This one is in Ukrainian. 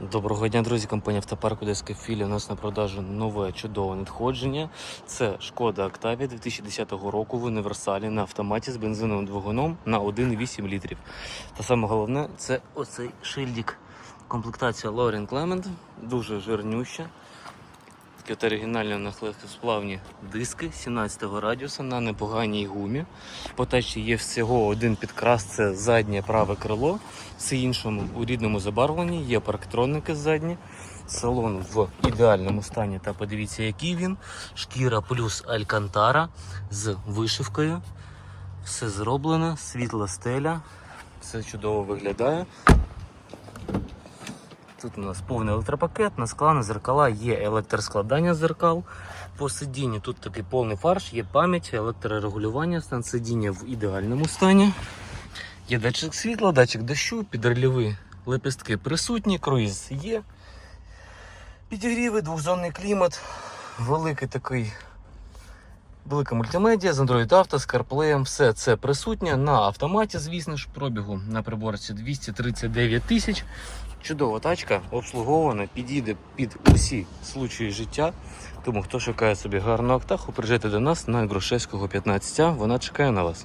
Доброго дня, друзі. Компанія Автопарк Одеська Філі. У нас на продажу нове чудове надходження. Це шкода Октавія 2010 року в універсалі на автоматі з бензиновим двигуном на 1,8 літрів. Та саме головне це оцей шильдик. Комплектація Лорен Клемент, дуже жирнюща. Такі оригінальні у нас легкосплавні диски 17 радіуса на непоганій гумі. По тачі є всього один підкрас, це заднє праве крило. Все іншому у рідному забарвленні є парктроники задні. Салон в ідеальному стані. Та подивіться, який він. Шкіра плюс алькантара з вишивкою. Все зроблено, світла стеля. Все чудово виглядає. Тут у нас повний електропакет, на скла, на зеркала є електроскладання зеркал. По сидінню тут такий повний фарш, є пам'ять, електрорегулювання, стан сидіння в ідеальному стані. Є датчик світла, датчик дощу, підрольові лепестки присутні, круїз є. Підігріви, двохзонний клімат, великий такий. Велика мультимедіа з Android Auto, з CarPlay, все це присутнє на автоматі, звісно ж, пробігу на приборці 239 тисяч. Чудова тачка, обслугована, підійде під усі случаї життя. Тому хто шукає собі гарну актаху, приїжджайте до нас на Грушевського 15, вона чекає на вас.